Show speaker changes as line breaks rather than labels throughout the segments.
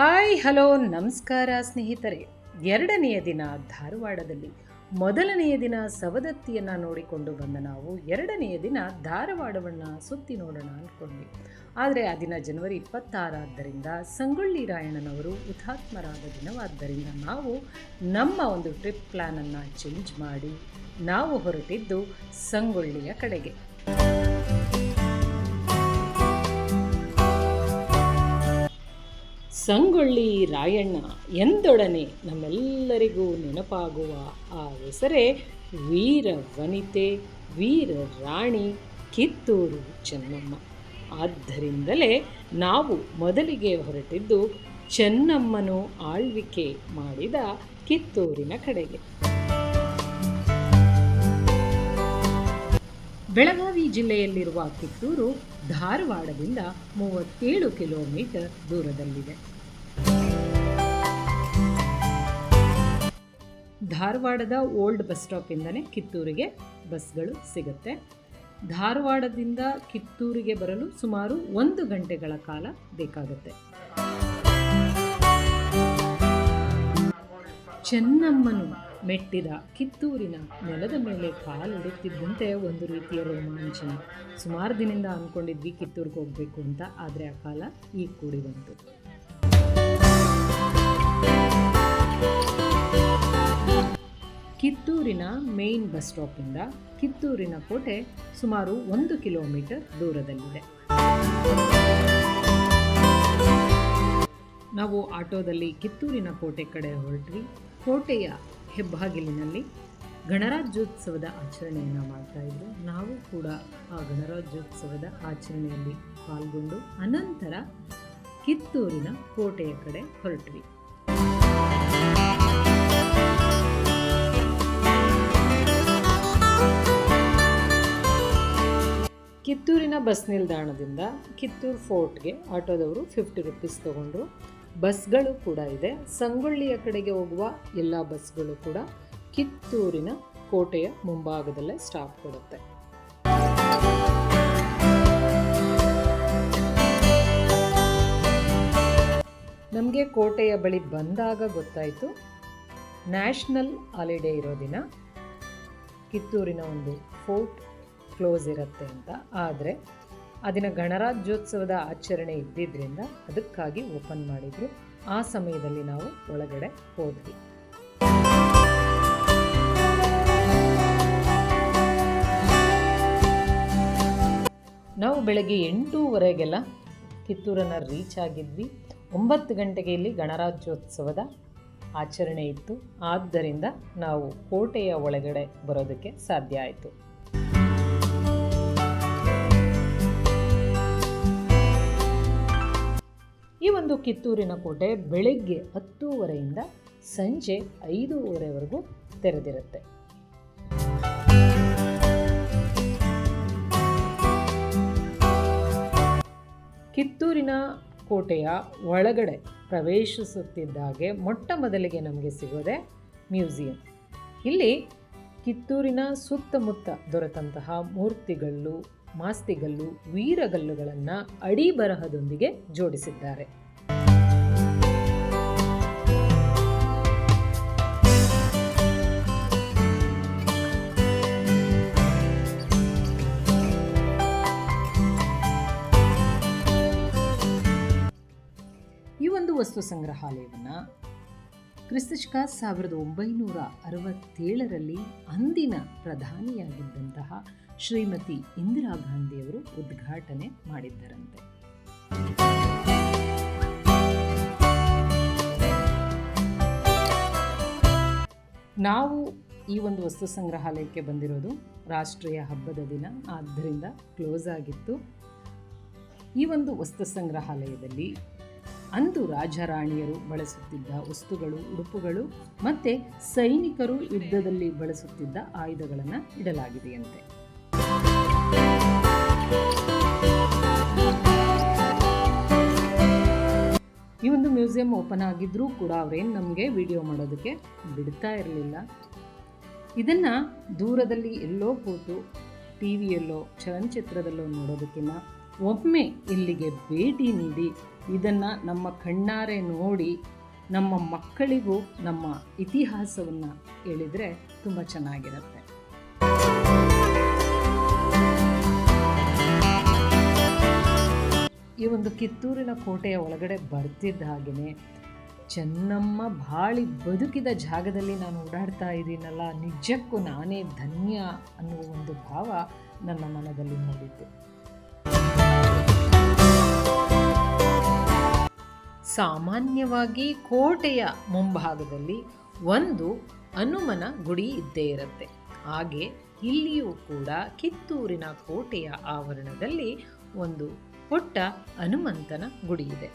Hi, hello, ನಮಸ್ಕಾರ ಸ್ನೇಹಿತರೆ. ಎರಡನೆಯ ದಿನ ಧಾರವಾಡದಲ್ಲಿ. ಮೊದಲನೆಯ ದಿನ ಸವದತ್ತಿಯನ್ನು ನೋಡಿಕೊಂಡು ಬಂದ ನಾವು. ಎರಡನೆಯ ದಿನ ಧಾರವಾಡವನ್ನು ಸುತ್ತಿ ನೋಡೋಣ ಅಂದ್ಕೊಂಡ್ವಿ ಆದರೆ ಆ ದಿನ ಜನವರಿ ಇಪ್ಪತ್ತಾರಾದ್ದರಿಂದ ಸಂಗೊಳ್ಳಿ ರಾಯಣ್ಣನವರು ಹುತಾತ್ಮರಾದ ದಿನವಾದ್ದರಿಂದ ನಾವು ನಮ್ಮ ಒಂದು ಟ್ರಿಪ್ ಪ್ಲ್ಯಾನನ್ನು ಚೇಂಜ್ ಮಾಡಿ ನಾವು ಹೊರಟಿದ್ದು ಸಂಗೊಳ್ಳಿಯ ಕಡೆಗೆ. ಸಂಗೊಳ್ಳಿ ರಾಯಣ್ಣ ಎಂದೊಡನೆ ನಮ್ಮೆಲ್ಲರಿಗೂ ನೆನಪಾಗುವ ಆ ಹೆಸರೇ ವೀರ ವನಿತೆ ವೀರ ರಾಣಿ ಕಿತ್ತೂರು ಚೆನ್ನಮ್ಮ. ಆದ್ದರಿಂದಲೇ ನಾವು ಮೊದಲಿಗೆ ಹೊರಟಿದ್ದು ಚೆನ್ನಮ್ಮನು ಆಳ್ವಿಕೆ ಮಾಡಿದ ಕಿತ್ತೂರಿನ ಕಡೆಗೆ. ಬೆಳಗಾವಿ ಜಿಲ್ಲೆಯಲ್ಲಿರುವ ಕಿತ್ತೂರು ಧಾರವಾಡದಿಂದ ಮೂವತ್ತೇಳು ಕಿಲೋಮೀಟರ್ ದೂರದಲ್ಲಿದೆ. ಧಾರವಾಡದ ಓಲ್ಡ್ ಬಸ್ ಸ್ಟಾಪಿಂದನೇ ಕಿತ್ತೂರಿಗೆ ಬಸ್ಗಳು ಸಿಗುತ್ತೆ. ಧಾರವಾಡದಿಂದ ಕಿತ್ತೂರಿಗೆ ಬರಲು ಸುಮಾರು ಒಂದು ಗಂಟೆಗಳ ಕಾಲ ಬೇಕಾಗುತ್ತೆ. ಚೆನ್ನಮ್ಮನು ಮೆಟ್ಟಿದ ಕಿತ್ತೂರಿನ ನೆಲದ ಮೇಲೆ ಕಾಲಿಡುತ್ತಿದ್ದಂತೆ ಒಂದು ರೀತಿಯ ರೋಮಾಂಚನ. ಸುಮಾರು ದಿನದಿಂದ ಅಂದ್ಕೊಂಡಿದ್ವಿ ಕಿತ್ತೂರಿಗೆ ಹೋಗಬೇಕು ಅಂತ, ಆದರೆ ಆ ಕಾಲ ಈಗ ಕೂಡಿ ಬಂತು. ಕಿತ್ತೂರಿನ ಮೇನ್ ಬಸ್ ಸ್ಟಾಪಿಂದ ಕಿತ್ತೂರಿನ ಕೋಟೆ ಸುಮಾರು ಒಂದು ಕಿಲೋಮೀಟರ್ ದೂರದಲ್ಲಿದೆ. ನಾವು ಆಟೋದಲ್ಲಿ ಕಿತ್ತೂರಿನ ಕೋಟೆ ಕಡೆ ಹೊರಟ್ವಿ. ಕೋಟೆಯ ಹೆಬ್ಬಾಗಿಲಿನಲ್ಲಿ ಗಣರಾಜ್ಯೋತ್ಸವದ ಆಚರಣೆಯನ್ನು ಮಾಡ್ತಾ ಇದ್ರು. ನಾವು ಕೂಡ ಆ ಗಣರಾಜ್ಯೋತ್ಸವದ ಆಚರಣೆಯಲ್ಲಿ ಪಾಲ್ಗೊಂಡು ಅನಂತರ ಕಿತ್ತೂರಿನ ಕೋಟೆಯ ಕಡೆ ಹೊರಟ್ವಿ. ಕಿತ್ತೂರಿನ ಬಸ್ ನಿಲ್ದಾಣದಿಂದ ಕಿತ್ತೂರು ಫೋರ್ಟ್ಗೆ ಆಟೋದವರು ಫಿಫ್ಟಿ ರುಪೀಸ್ ತಗೊಂಡ್ರು. ಬಸ್ಗಳು ಕೂಡ ಇದೆ. ಸಂಗೊಳ್ಳಿಯ ಕಡೆಗೆ ಹೋಗುವ ಎಲ್ಲ ಬಸ್ಗಳು ಕೂಡ ಕಿತ್ತೂರಿನ ಕೋಟೆಯ ಮುಂಭಾಗದಲ್ಲೇ ಸ್ಟಾಪ್ ಕೊಡುತ್ತೆ. ನಮಗೆ ಕೋಟೆಯ ಬಳಿ ಬಂದಾಗ ಗೊತ್ತಾಯಿತು. ನ್ಯಾಷನಲ್ ಹಾಲಿಡೇ ಇರೋ ದಿನ. ಕಿತ್ತೂರಿನ ಒಂದು ಫೋರ್ಟ್ ಕ್ಲೋಸ್ ಇರುತ್ತೆ ಅಂತ. ಆದರೆ ಆ ದಿನ ಗಣರಾಜ್ಯೋತ್ಸವದ ಆಚರಣೆ ಇದ್ದಿದ್ದರಿಂದ ಅದಕ್ಕಾಗಿ ಓಪನ್ ಮಾಡಿದರು. ಆ ಸಮಯದಲ್ಲಿ ನಾವು ಒಳಗಡೆ ಹೋದ್ವಿ. ನಾವು ಬೆಳಗ್ಗೆ ಎಂಟೂವರೆಗೆಲ್ಲ ಕಿತ್ತೂರನ್ನು ರೀಚ್ ಆಗಿದ್ವಿ. ಒಂಬತ್ತು ಗಂಟೆಗೆ ಇಲ್ಲಿ ಗಣರಾಜ್ಯೋತ್ಸವದ ಆಚರಣೆ ಇತ್ತು. ಆದ್ದರಿಂದ ನಾವು ಕೋಟೆಯ ಒಳಗಡೆ ಬರೋದಕ್ಕೆ ಸಾಧ್ಯ ಆಯಿತು. ಈ ಒಂದು ಕಿತ್ತೂರಿನ ಕೋಟೆ ಬೆಳಗ್ಗೆ ಹತ್ತೂವರೆಯಿಂದ ಸಂಜೆ ಐದೂವರೆವರೆಗೂ ತೆರೆದಿರುತ್ತೆ. ಕಿತ್ತೂರಿನ ಕೋಟೆಯ ಒಳಗಡೆ ಪ್ರವೇಶಿಸುತ್ತಿದ್ದಾಗೆ ಮೊಟ್ಟ ಮೊದಲಿಗೆ ನಮಗೆ ಸಿಗೋದೆ ಮ್ಯೂಸಿಯಂ. ಇಲ್ಲಿ ಕಿತ್ತೂರಿನ ಸುತ್ತಮುತ್ತ ದೊರೆತಂತಹ ಮೂರ್ತಿಗಳು ಮಾಸ್ತಿಗಲ್ಲು, ವೀರಗಲ್ಲುಗಳನ್ನು ಅಡಿ ಬರಹದೊಂದಿಗೆ ಜೋಡಿಸಿದ್ದಾರೆ. ಈ ಒಂದು ವಸ್ತು ಸಂಗ್ರಹಾಲಯವನ್ನು ಕ್ರಿಸ್ತಶಕ ಸಾವಿರದ ಒಂಬೈನೂರ ಅರವತ್ತೇಳರಲ್ಲಿ ಅಂದಿನ ಪ್ರಧಾನಿಯಾಗಿದ್ದಂತಹ ಶ್ರೀಮತಿ ಇಂದಿರಾ ಗಾಂಧಿಯವರು ಉದ್ಘಾಟನೆ ಮಾಡಿದ್ದರಂತೆ. ನಾವು ಈ ಒಂದು ವಸ್ತು ಸಂಗ್ರಹಾಲಯಕ್ಕೆ ಬಂದಿರೋದು ರಾಷ್ಟ್ರೀಯ ಹಬ್ಬದ ದಿನ, ಆದ್ದರಿಂದ ಕ್ಲೋಸ್ ಆಗಿತ್ತು. ಈ ಒಂದು ವಸ್ತು ಸಂಗ್ರಹಾಲಯದಲ್ಲಿ ಅಂದು ರಾಜರಾಣಿಯರು ಬಳಸುತ್ತಿದ್ದ ವಸ್ತುಗಳು, ಉಡುಪುಗಳು, ಮತ್ತು ಸೈನಿಕರು ಯುದ್ಧದಲ್ಲಿ ಬಳಸುತ್ತಿದ್ದ ಆಯುಧಗಳನ್ನು ಇಡಲಾಗಿದೆಯಂತೆ. ಈ ಒಂದು ಮ್ಯೂಸಿಯಂ ಓಪನ್ ಆಗಿದ್ರೂ ಕೂಡ ಅವರೇನು ನಮಗೆ ವಿಡಿಯೋ ಮಾಡೋದಕ್ಕೆ ಬಿಡ್ತಾ ಇರಲಿಲ್ಲ. ಇದನ್ನು ದೂರದಲ್ಲಿ ಎಲ್ಲೋ ಕೂತು ಟಿ ವಿಯಲ್ಲೋ, ಚಲನಚಿತ್ರದಲ್ಲೋ ನೋಡೋದಕ್ಕಿಂತ ಒಮ್ಮೆ ಇಲ್ಲಿಗೆ ಭೇಟಿ ನೀಡಿ ಇದನ್ನು ನಮ್ಮ ಕಣ್ಣಾರೆ ನೋಡಿ ನಮ್ಮ ಮಕ್ಕಳಿಗೂ ನಮ್ಮ ಇತಿಹಾಸವನ್ನು ಹೇಳಿದರೆ ತುಂಬ ಚೆನ್ನಾಗಿರುತ್ತೆ. ಈ ಒಂದು ಕಿತ್ತೂರಿನ ಕೋಟೆಯ ಒಳಗಡೆ ಬರ್ತಿದ್ದ ಹಾಗೆಯೇ ಚೆನ್ನಮ್ಮ ಬಾಳಿ ಬದುಕಿದ ಜಾಗದಲ್ಲಿ ನಾನು ಓಡಾಡ್ತಾ ಇದ್ದೀನಲ್ಲ, ನಿಜಕ್ಕೂ ನಾನೇ ಧನ್ಯ ಅನ್ನುವ ಒಂದು ಭಾವ ನನ್ನ ಮನದಲ್ಲಿ ಮೂಡಿತು ಸಾಮಾನ್ಯವಾಗಿ ಕೋಟೆಯ ಮುಂಭಾಗದಲ್ಲಿ ಒಂದು ಹನುಮನ ಗುಡಿ ಇದ್ದೇ ಇರುತ್ತೆ. ಹಾಗೆ ಇಲ್ಲಿಯೂ ಕೂಡ ಕಿತ್ತೂರಿನ ಕೋಟೆಯ ಆವರಣದಲ್ಲಿ ಒಂದು ಪುಟ್ಟ ಹನುಮಂತನ ಗುಡಿ ಇದೆ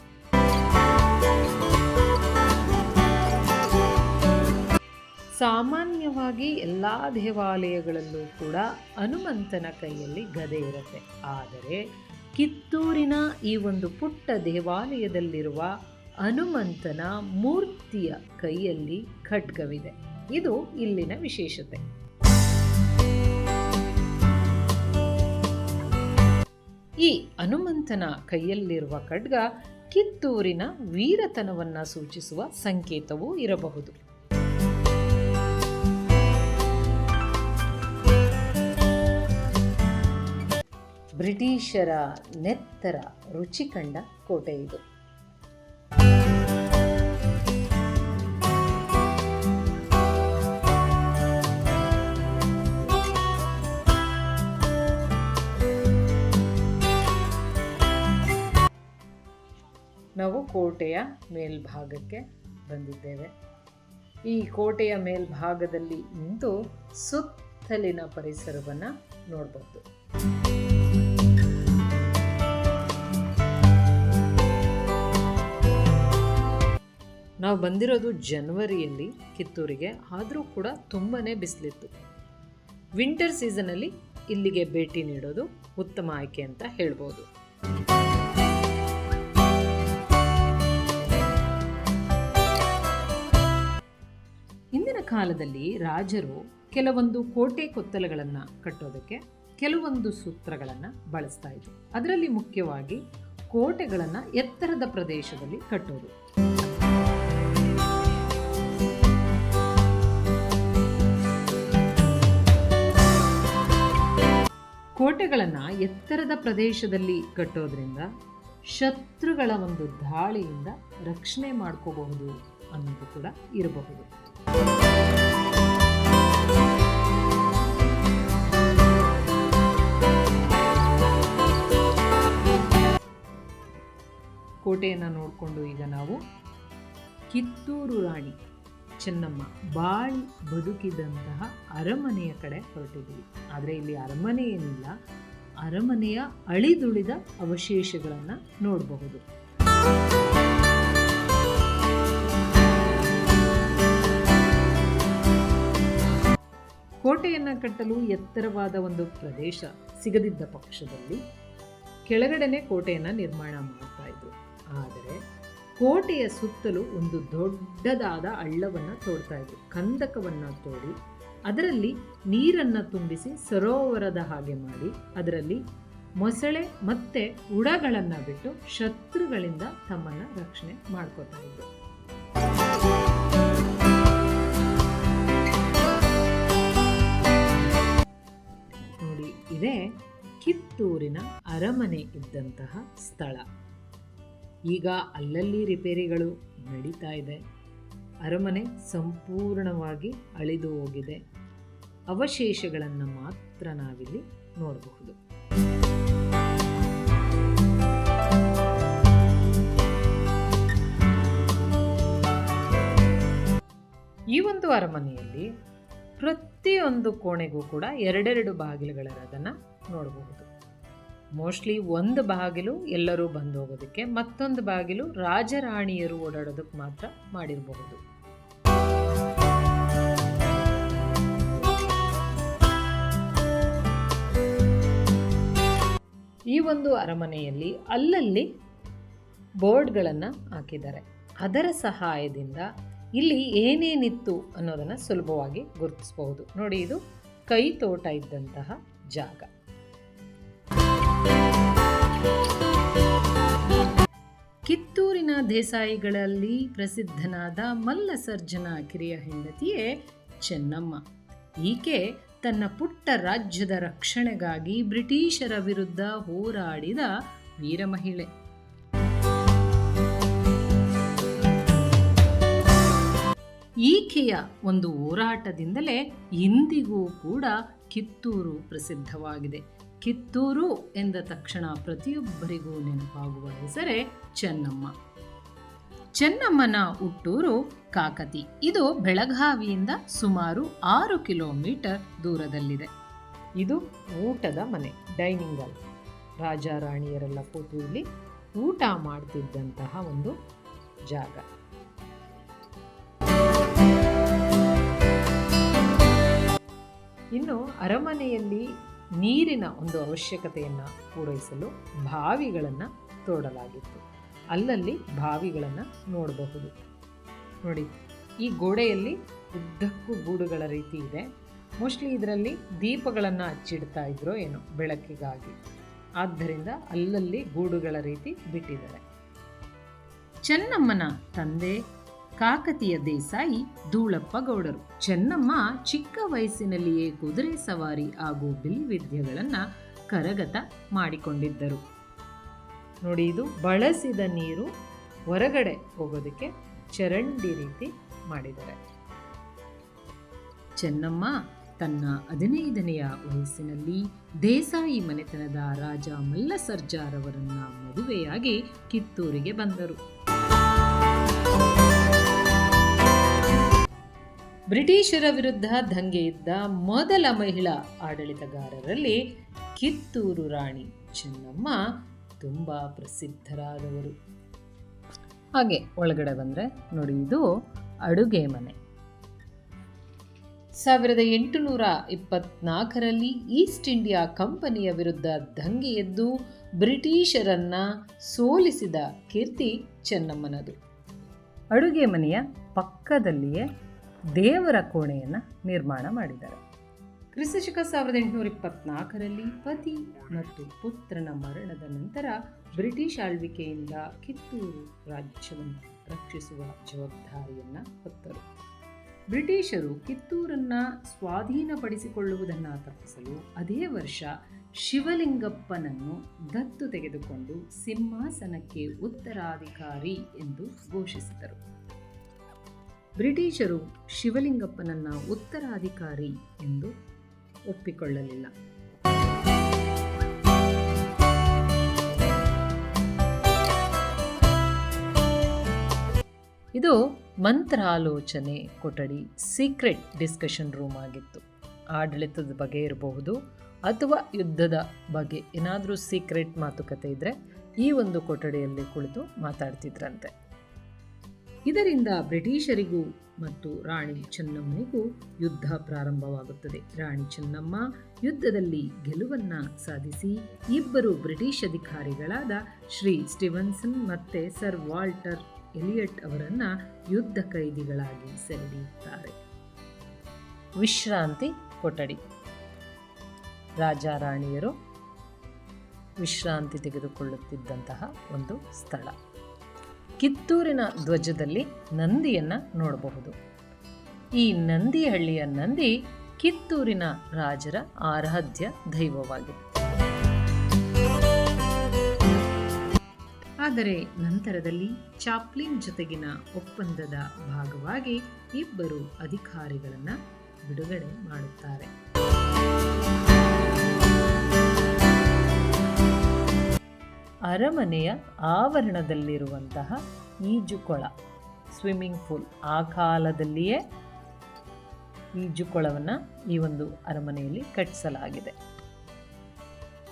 ಸಾಮಾನ್ಯವಾಗಿ ಎಲ್ಲ ದೇವಾಲಯಗಳಲ್ಲೂ ಕೂಡ ಹನುಮಂತನ ಕೈಯಲ್ಲಿ ಗದೆ ಇರುತ್ತೆ. ಆದರೆ ಕಿತ್ತೂರಿನ ಈ ಒಂದು ಪುಟ್ಟ ದೇವಾಲಯದಲ್ಲಿರುವ ಹನುಮಂತನ ಮೂರ್ತಿಯ ಕೈಯಲ್ಲಿ ಖಡ್ಗವಿದೆ. ಇದು ಇಲ್ಲಿನ ವಿಶೇಷತೆ. ಹನುಮಂತನ ಕೈಯಲ್ಲಿರುವ ಖಡ್ಗ ಕಿತ್ತೂರಿನ ವೀರತನವನ್ನ ಸೂಚಿಸುವ ಸಂಕೇತವೂ ಇರಬಹುದು. ಬ್ರಿಟಿಷರ ನೆತ್ತರ ರುಚಿಕಂಡ ಕೋಟೆ ಇದು. ನಾವು ಕೋಟೆಯ ಮೇಲ್ಭಾಗಕ್ಕೆ ಬಂದಿದ್ದೇವೆ. ಈ ಕೋಟೆಯ ಮೇಲ್ಭಾಗದಲ್ಲಿ ನಿಂತು ಸುತ್ತಲಿನ ಪರಿಸರವನ್ನು ನೋಡಬಹುದು ನಾವು ಬಂದಿರೋದು ಜನವರಿಯಲ್ಲಿ, ಕಿತ್ತೂರಿಗೆ. ಆದರೂ ಕೂಡ ತುಂಬಾ ಬಿಸಿಲಿತ್ತು. ವಿಂಟರ್ ಸೀಸನಲ್ಲಿ ಇಲ್ಲಿಗೆ ಭೇಟಿ ನೀಡೋದು ಉತ್ತಮ ಆಯ್ಕೆ ಅಂತ ಹೇಳ್ಬೋದು. ಕಾಲದಲ್ಲಿ ರಾಜರು ಕೆಲವೊಂದು ಕೋಟೆ ಕೊತ್ತಲಗಳನ್ನು ಕಟ್ಟೋದಕ್ಕೆ ಕೆಲವೊಂದು ಸೂತ್ರಗಳನ್ನು ಬಳಸ್ತಾ ಇದ್ರು. ಅದರಲ್ಲಿ ಮುಖ್ಯವಾಗಿ ಕೋಟೆಗಳನ್ನು ಎತ್ತರದ ಪ್ರದೇಶದಲ್ಲಿ ಕಟ್ಟೋದು. ಕೋಟೆಗಳನ್ನು ಎತ್ತರದ ಪ್ರದೇಶದಲ್ಲಿ ಕಟ್ಟೋದ್ರಿಂದ ಶತ್ರುಗಳ ಒಂದು ದಾಳಿಯಿಂದ ರಕ್ಷಣೆ ಮಾಡ್ಕೋಬಹುದು ಅನ್ನೋದು ಕೂಡ ಇರಬಹುದು. ಕೋಟೆಯನ್ನು ನೋಡಿಕೊಂಡು ಈಗ ನಾವು ಕಿತ್ತೂರು ರಾಣಿ ಚೆನ್ನಮ್ಮ ಬಾಳಿ ಬದುಕಿದಂತಹ ಅರಮನೆಯ ಕಡೆ ಹೊರಟಿದ್ದೀವಿ. ಆದರೆ ಇಲ್ಲಿ ಅರಮನೆ ಏನಿಲ್ಲ, ಅರಮನೆಯ ಅಳಿದುಳಿದ ಅವಶೇಷಗಳನ್ನು ನೋಡಬಹುದು. ಕೋಟೆಯನ್ನು ಕಟ್ಟಲು ಎತ್ತರವಾದ ಒಂದು ಪ್ರದೇಶ ಸಿಗದಿದ್ದ ಪಕ್ಷದಲ್ಲಿ ಕೆಳಗಡೆನೆ ಕೋಟೆಯನ್ನು ನಿರ್ಮಾಣ ಮಾಡ್ತಾ ಇದ್ರು. ಆದರೆ ಕೋಟೆಯ ಸುತ್ತಲೂ ಒಂದು ದೊಡ್ಡದಾದ ಹಳ್ಳವನ್ನು ತೋಡ್ತಾ ಇದ್ರು. ಕಂದಕವನ್ನು ತೋಡಿ ಅದರಲ್ಲಿ ನೀರನ್ನು ತುಂಬಿಸಿ ಸರೋವರದ ಹಾಗೆ ಮಾಡಿ ಅದರಲ್ಲಿ ಮೊಸಳೆ ಮತ್ತೆ ಉಡಗಳನ್ನು ಬಿಟ್ಟು ಶತ್ರುಗಳಿಂದ ತಮ್ಮನ್ನು ರಕ್ಷಣೆ ಮಾಡ್ಕೋತಾ ಇದ್ರು. ಇದೇ ಕಿತ್ತೂರಿನ ಅರಮನೆ ಇದ್ದಂತಹ ಸ್ಥಳ. ಈಗ ಅಲ್ಲಲ್ಲಿ ರಿಪೇರಿಗಳು ನಡೀತಾ ಇದೆ. ಅರಮನೆ ಸಂಪೂರ್ಣವಾಗಿ ಅಳಿದು ಹೋಗಿದೆ. ಅವಶೇಷಗಳನ್ನು ಮಾತ್ರ ನಾವಿಲ್ಲಿ ನೋಡಬಹುದು. ಈ ಒಂದು ಅರಮನೆಯಲ್ಲಿ ಪ್ರತಿಯೊಂದು ಕೋಣೆಗೂ ಕೂಡ ಎರಡೆರಡು ಬಾಗಿಲುಗಳಿರೋದನ್ನು ನೋಡಬಹುದು. ಮೋಸ್ಟ್ಲಿ ಒಂದು ಬಾಗಿಲು ಎಲ್ಲರೂ ಬಂದು ಹೋಗೋದಕ್ಕೆ ಮತ್ತೊಂದು ಬಾಗಿಲು ರಾಜರಾಣಿಯರು ಓಡಾಡೋದಕ್ಕೆ ಮಾತ್ರ ಮಾಡಿರಬಹುದು. ಈ ಒಂದು ಅರಮನೆಯಲ್ಲಿ ಅಲ್ಲಲ್ಲಿ ಬೋರ್ಡ್ಗಳನ್ನು ಹಾಕಿದ್ದಾರೆ. ಅದರ ಸಹಾಯದಿಂದ ಇಲ್ಲಿ ಏನೇನಿತ್ತು ಅನ್ನೋದನ್ನು ಸುಲಭವಾಗಿ ಗುರುತಿಸಬಹುದು. ನೋಡಿ ಇದು ಕೈ ತೋಟ ಇದ್ದಂತಹ ಜಾಗ. ಕಿತ್ತೂರಿನ ದೇಸಾಯಿಗಳಲ್ಲಿ ಪ್ರಸಿದ್ಧನಾದ ಮಲ್ಲಸರ್ಜನ ಕಿರಿಯ ಹೆಂಡತಿಯೇ ಚೆನ್ನಮ್ಮ. ಈಕೆ ತನ್ನ ಪುಟ್ಟ ರಾಜ್ಯದ ರಕ್ಷಣೆಗಾಗಿ ಬ್ರಿಟಿಷರ ವಿರುದ್ಧ ಹೋರಾಡಿದ ವೀರಮಹಿಳೆ. ಈಕೆಯ ಒಂದು ಹೋರಾಟದಿಂದಲೇ ಇಂದಿಗೂ ಕೂಡ ಕಿತ್ತೂರು ಪ್ರಸಿದ್ಧವಾಗಿದೆ. ಕಿತ್ತೂರು ಎಂದ ತಕ್ಷಣ ಪ್ರತಿಯೊಬ್ಬರಿಗೂ ನೆನಪಾಗುವ ಹೆಸರೇ ಚೆನ್ನಮ್ಮ. ಚೆನ್ನಮ್ಮನ ಹುಟ್ಟೂರು ಕಾಕತಿ. ಇದು ಬೆಳಗಾವಿಯಿಂದ ಸುಮಾರು ಆರು ಕಿಲೋಮೀಟರ್ ದೂರದಲ್ಲಿದೆ. ಇದು ಊಟದ ಮನೆ, ಡೈನಿಂಗ್ ಹಾಲ್. ರಾಜ ರಾಣಿಯರೆಲ್ಲ ಕೂತು ಇಲ್ಲಿ ಊಟ ಮಾಡ್ತಿದ್ದಂತಹ ಒಂದು ಜಾಗ. ಇನ್ನು ಅರಮನೆಯಲ್ಲಿ ನೀರಿನ ಒಂದು ಅವಶ್ಯಕತೆಯನ್ನು ಪೂರೈಸಲು ಬಾವಿಗಳನ್ನು ತೋಡಲಾಗಿತ್ತು. ಅಲ್ಲಲ್ಲಿ ಬಾವಿಗಳನ್ನು ನೋಡಬಹುದು. ನೋಡಿ, ಈ ಗೋಡೆಯಲ್ಲಿ ಉದ್ದಕ್ಕೂ ಗೂಡುಗಳ ರೀತಿ ಇದೆ. ಮೋಸ್ಟ್ಲಿ ಇದರಲ್ಲಿ ದೀಪಗಳನ್ನು ಹಚ್ಚಿಡ್ತಾ ಇದ್ರೋ ಏನೋ ಬೆಳಕಿಗಾಗಿ. ಆದ್ದರಿಂದ ಅಲ್ಲಲ್ಲಿ ಗೂಡುಗಳ ರೀತಿ ಬಿಟ್ಟಿದ್ದಾರೆ. ಚೆನ್ನಮ್ಮನ ತಂದೆ ಕಾಕತಿಯ ದೇಸಾಯಿ ಧೂಳಪ್ಪ ಗೌಡರು. ಚೆನ್ನಮ್ಮ ಚಿಕ್ಕ ವಯಸ್ಸಿನಲ್ಲಿಯೇ ಕುದುರೆ ಸವಾರಿ ಹಾಗೂ ಬಿಲ್ವಿದ್ಯೆಗಳನ್ನು ಕರಗತ ಮಾಡಿಕೊಂಡಿದ್ದರು. ನೋಡಿ ಇದು ಬಳಸಿದ ನೀರು ಹೊರಗಡೆ ಹೋಗೋದಕ್ಕೆ ಚರಂಡಿ ರೀತಿ ಮಾಡಿದ್ದಾರೆ. ಚೆನ್ನಮ್ಮ ತನ್ನ ಹದಿನೈದನೆಯ ವಯಸ್ಸಿನಲ್ಲಿ ದೇಸಾಯಿ ಮನೆತನದ ರಾಜ ಮಲ್ಲಸರ್ಜಾರವರನ್ನ ಮದುವೆಯಾಗಿ ಕಿತ್ತೂರಿಗೆ ಬಂದರು. ಬ್ರಿಟಿಷರ ವಿರುದ್ಧ ದಂಗೆ ಇದ್ದ ಮೊದಲ ಮಹಿಳಾ ಆಡಳಿತಗಾರರಲ್ಲಿ ಕಿತ್ತೂರು ರಾಣಿ ಚೆನ್ನಮ್ಮ ತುಂಬ ಪ್ರಸಿದ್ಧರಾದವರು. ಹಾಗೆ ಒಳಗಡೆ ಬಂದರೆ ನೋಡಿ, ಇದು ಅಡುಗೆ ಮನೆ. ಸಾವಿರದ ಎಂಟುನೂರ ಇಪ್ಪತ್ನಾಲ್ಕರಲ್ಲಿ ಈಸ್ಟ್ ಇಂಡಿಯಾ ಕಂಪನಿಯ ವಿರುದ್ಧ ದಂಗೆ ಎದ್ದು ಬ್ರಿಟಿಷರನ್ನ ಸೋಲಿಸಿದ ಕೀರ್ತಿ ಚೆನ್ನಮ್ಮನದು. ಅಡುಗೆ ಮನೆಯ ಪಕ್ಕದಲ್ಲಿಯೇ ದೇವರ ಕೋಣೆಯನ್ನು ನಿರ್ಮಾಣ ಮಾಡಿದ್ದಾರೆ ಕ್ರಿಸ್ತಶಕ ಸಾವಿರದ ಎಂಟುನೂರ ಇಪ್ಪತ್ನಾಲ್ಕರಲ್ಲಿ ಪತಿ ಮತ್ತು ಪುತ್ರನ ಮರಣದ ನಂತರ ಬ್ರಿಟಿಷ್ ಆಳ್ವಿಕೆಯಿಂದ ಕಿತ್ತೂರು ರಾಜ್ಯವನ್ನು ರಕ್ಷಿಸುವ ಜವಾಬ್ದಾರಿಯನ್ನು ಹೊತ್ತರು. ಬ್ರಿಟಿಷರು ಕಿತ್ತೂರನ್ನು ಸ್ವಾಧೀನಪಡಿಸಿಕೊಳ್ಳುವುದನ್ನು ತಪ್ಪಿಸಲು ಅದೇ ವರ್ಷ ಶಿವಲಿಂಗಪ್ಪನನ್ನು ದತ್ತು ತೆಗೆದುಕೊಂಡು ಸಿಂಹಾಸನಕ್ಕೆ ಉತ್ತರಾಧಿಕಾರಿ ಎಂದು ಘೋಷಿಸಿದರು. ಬ್ರಿಟಿಷರು ಶಿವಲಿಂಗಪ್ಪನನ್ನ ಉತ್ತರಾಧಿಕಾರಿ ಎಂದು ಒಪ್ಪಿಕೊಳ್ಳಲಿಲ್ಲ. ಇದು ಮಂತ್ರಾಲೋಚನೆ ಕೊಠಡಿ ಸೀಕ್ರೆಟ್ ಡಿಸ್ಕಷನ್ ರೂಮ್ ಆಗಿತ್ತು. ಆಡಳಿತದ ಬಗ್ಗೆ ಇರಬಹುದು ಅಥವಾ ಯುದ್ಧದ ಬಗ್ಗೆ ಏನಾದರೂ ಸೀಕ್ರೆಟ್ ಮಾತುಕತೆ ಇದ್ದರೆ ಈ ಒಂದು ಕೊಠಡಿಯಲ್ಲಿ ಕುಳಿತು ಮಾತಾಡ್ತಿದ್ರಂತೆ. ಇದರಿಂದ ಬ್ರಿಟಿಷರಿಗೂ ಮತ್ತು ರಾಣಿ ಚೆನ್ನಮ್ಮನಿಗೂ ಯುದ್ಧ ಪ್ರಾರಂಭವಾಗುತ್ತದೆ. ರಾಣಿ ಚೆನ್ನಮ್ಮ ಯುದ್ಧದಲ್ಲಿ ಗೆಲುವನ್ನ ಸಾಧಿಸಿ ಇಬ್ಬರು ಬ್ರಿಟಿಷ್ ಅಧಿಕಾರಿಗಳಾದ ಶ್ರೀ ಸ್ಟಿವನ್ಸನ್ ಮತ್ತು ಸರ್ ವಾಲ್ಟರ್ ಎಲಿಯಟ್ ಅವರನ್ನು ಯುದ್ಧ ಕೈದಿಗಳಾಗಿ ಸೆರೆಹಿಡಿಯುತ್ತಾರೆ. ವಿಶ್ರಾಂತಿ ಕೊಠಡಿ. ರಾಜ ರಾಣಿಯರು ವಿಶ್ರಾಂತಿ ತೆಗೆದುಕೊಳ್ಳುತ್ತಿದ್ದಂತಹ ಒಂದು ಸ್ಥಳ. ಕಿತ್ತೂರಿನ ಧ್ವಜದಲ್ಲಿ ನಂದಿಯನ್ನ ನೋಡಬಹುದು. ಈ ನಂದಿಹಳ್ಳಿಯ ನಂದಿ ಕಿತ್ತೂರಿನ ರಾಜರ ಆರಾಧ್ಯ ದೈವವಾಗಿದೆ. ಆದರೆ ನಂತರದಲ್ಲಿ ಚಾಪ್ಲಿನ್ ಜೊತೆಗಿನ ಒಪ್ಪಂದದ ಭಾಗವಾಗಿ ಇಬ್ಬರು ಅಧಿಕಾರಿಗಳನ್ನು ಬಿಡುಗಡೆ ಮಾಡುತ್ತಾರೆ. ಅರಮನೆಯ ಆವರಣದಲ್ಲಿರುವಂತಹ ಈಜುಕೊಳ ಸ್ವಿಮ್ಮಿಂಗ್ ಪೂಲ್ ಆ ಕಾಲದಲ್ಲಿಯೇ ಈಜುಕೊಳವನ್ನು ಈ ಒಂದು ಅರಮನೆಯಲ್ಲಿ ಕಟ್ಟಿಸಲಾಗಿದೆ.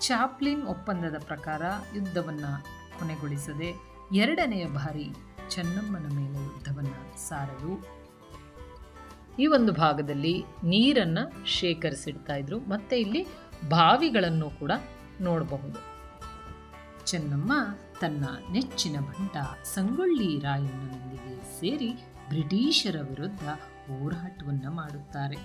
ಚಾಪ್ಲಿನ್ ಒಪ್ಪಂದದ ಪ್ರಕಾರ ಯುದ್ಧವನ್ನು ಕೊನೆಗೊಳಿಸದೆ ಎರಡನೆಯ ಬಾರಿ ಚೆನ್ನಮ್ಮನ ಮೇಲೆ ಯುದ್ಧವನ್ನು ಸಾರಲು ಈ ಒಂದು ಭಾಗದಲ್ಲಿ ನೀರನ್ನು ಶೇಖರಿಸಿಡ್ತಾ ಇದ್ರು, ಮತ್ತು ಇಲ್ಲಿ ಬಾವಿಗಳನ್ನು ಕೂಡ ನೋಡಬಹುದು. ಚೆನ್ನಮ್ಮ ತನ್ನ ನೆಚ್ಚಿನ ಬಂಟ ಸಂಗೊಳ್ಳಿ ರಾಯಣ್ಣನೊಂದಿಗೆ ಸೇರಿ ಬ್ರಿಟಿಷರ ವಿರುದ್ಧ ಹೋರಾಟವನ್ನು ಮಾಡುತ್ತಾರೆ.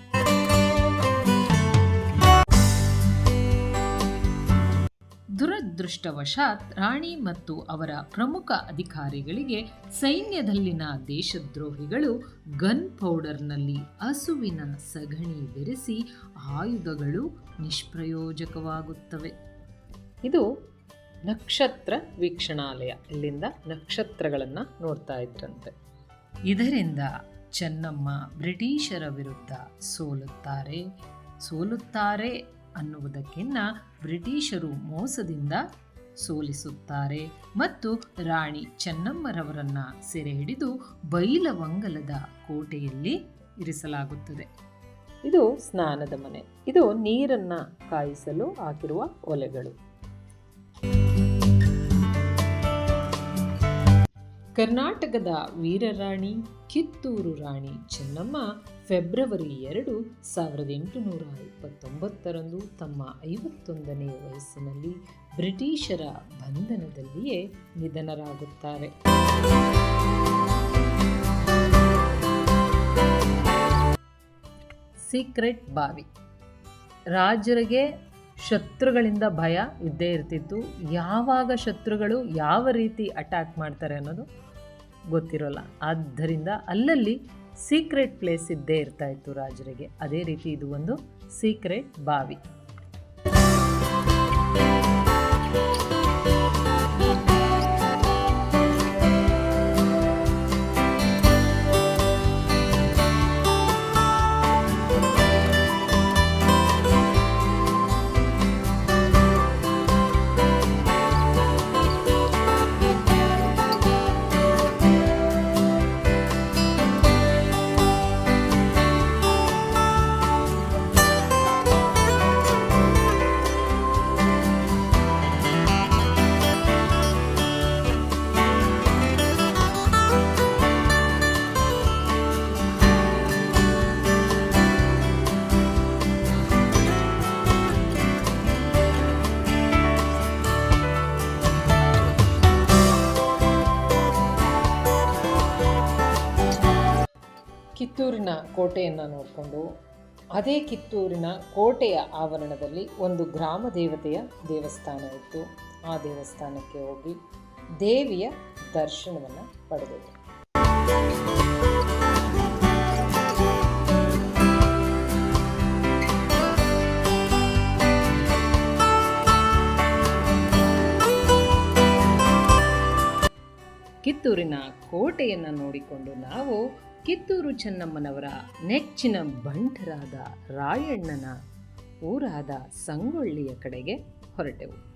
ದುರದೃಷ್ಟವಶಾತ್ ರಾಣಿ ಮತ್ತು ಅವರ ಪ್ರಮುಖ ಅಧಿಕಾರಿಗಳಿಗೆ ಸೈನ್ಯದಲ್ಲಿನ ದೇಶದ್ರೋಹಿಗಳು ಗನ್ ಪೌಡರ್ನಲ್ಲಿ ಹಸುವಿನ ಸಗಣಿ ಬೆರೆಸಿ ಆಯುಧಗಳು ನಿಷ್ಪ್ರಯೋಜಕವಾಗುತ್ತವೆ. ಇದು ನಕ್ಷತ್ರ ವೀಕ್ಷಣಾಲಯ. ಇಲ್ಲಿಂದ ನಕ್ಷತ್ರಗಳನ್ನು ನೋಡ್ತಾ ಇದ್ರಂತೆ. ಇದರಿಂದ ಚೆನ್ನಮ್ಮ ಬ್ರಿಟಿಷರ ವಿರುದ್ಧ ಸೋಲುತ್ತಾರೆ. ಸೋಲುತ್ತಾರೆ ಅನ್ನುವುದಕ್ಕಿಂತ ಬ್ರಿಟಿಷರು ಮೋಸದಿಂದ ಸೋಲಿಸುತ್ತಾರೆ. ಮತ್ತು ರಾಣಿ ಚೆನ್ನಮ್ಮರವರನ್ನ ಸೆರೆ ಹಿಡಿದು ಬೈಲವಂಗಲದ ಕೋಟೆಯಲ್ಲಿ ಇರಿಸಲಾಗುತ್ತದೆ. ಇದು ಸ್ನಾನದ ಮನೆ. ಇದು ನೀರನ್ನ ಕಾಯಿಸಲು ಹಾಕಿರುವ ಒಲೆಗಳು. ಕರ್ನಾಟಕದ ವೀರರಾಣಿ, ಕಿತ್ತೂರು ರಾಣಿ ಚೆನ್ನಮ್ಮ ಫೆಬ್ರವರಿ ಎರಡು ಸಾವಿರದ ಎಂಟುನೂರ ಇಪ್ಪತ್ತೊಂಬತ್ತರಂದು ತಮ್ಮ ಐವತ್ತೊಂದನೇ ವಯಸ್ಸಿನಲ್ಲಿ ಬ್ರಿಟಿಷರ ಬಂಧನದಲ್ಲಿಯೇ ನಿಧನರಾಗುತ್ತಾರೆ. ಸೀಕ್ರೆಟ್ ಬಾವಿ ರಾಜರಿಗೆ ಶತ್ರುಗಳಿಂದ ಭಯ ಇದ್ದೇ ಇರ್ತಿತ್ತು. ಯಾವಾಗ ಶತ್ರುಗಳು ಯಾವ ರೀತಿ ಅಟ್ಯಾಕ್ ಮಾಡ್ತಾರೆ ಅನ್ನೋದು ಗೊತ್ತಿರೋಲ್ಲ. ಆದ್ದರಿಂದ ಅಲ್ಲಲ್ಲಿ ಸೀಕ್ರೆಟ್ ಪ್ಲೇಸ್ ಇದ್ದೇ ಇರ್ತಾ ಇತ್ತು ರಾಜರಿಗೆ. ಅದೇ ರೀತಿ ಇದು ಒಂದು ಸೀಕ್ರೆಟ್ ಬಾವಿ. ಕೋಟೆಯನ್ನು ನೋಡಿಕೊಂಡು ಅದೇ ಕಿತ್ತೂರಿನ ಕೋಟೆಯ ಆವರಣದಲ್ಲಿ ಒಂದು ಗ್ರಾಮ ದೇವತೆಯ ದೇವಸ್ಥಾನ ಇತ್ತು. ಆ ದೇವಸ್ಥಾನಕ್ಕೆ ಹೋಗಿ ದೇವಿಯ ದರ್ಶನವನ್ನು ಪಡೆದೆವು. ಕಿತ್ತೂರಿನ ಕೋಟೆಯನ್ನು ನೋಡಿಕೊಂಡು ನಾವು ಕಿತ್ತೂರು ಚೆನ್ನಮ್ಮನವರ ನೆಚ್ಚಿನ ಬಂಟರಾದ ರಾಯಣ್ಣನ ಊರಾದ ಸಂಗೊಳ್ಳಿಯ ಕಡೆಗೆ ಹೊರಟೆವು.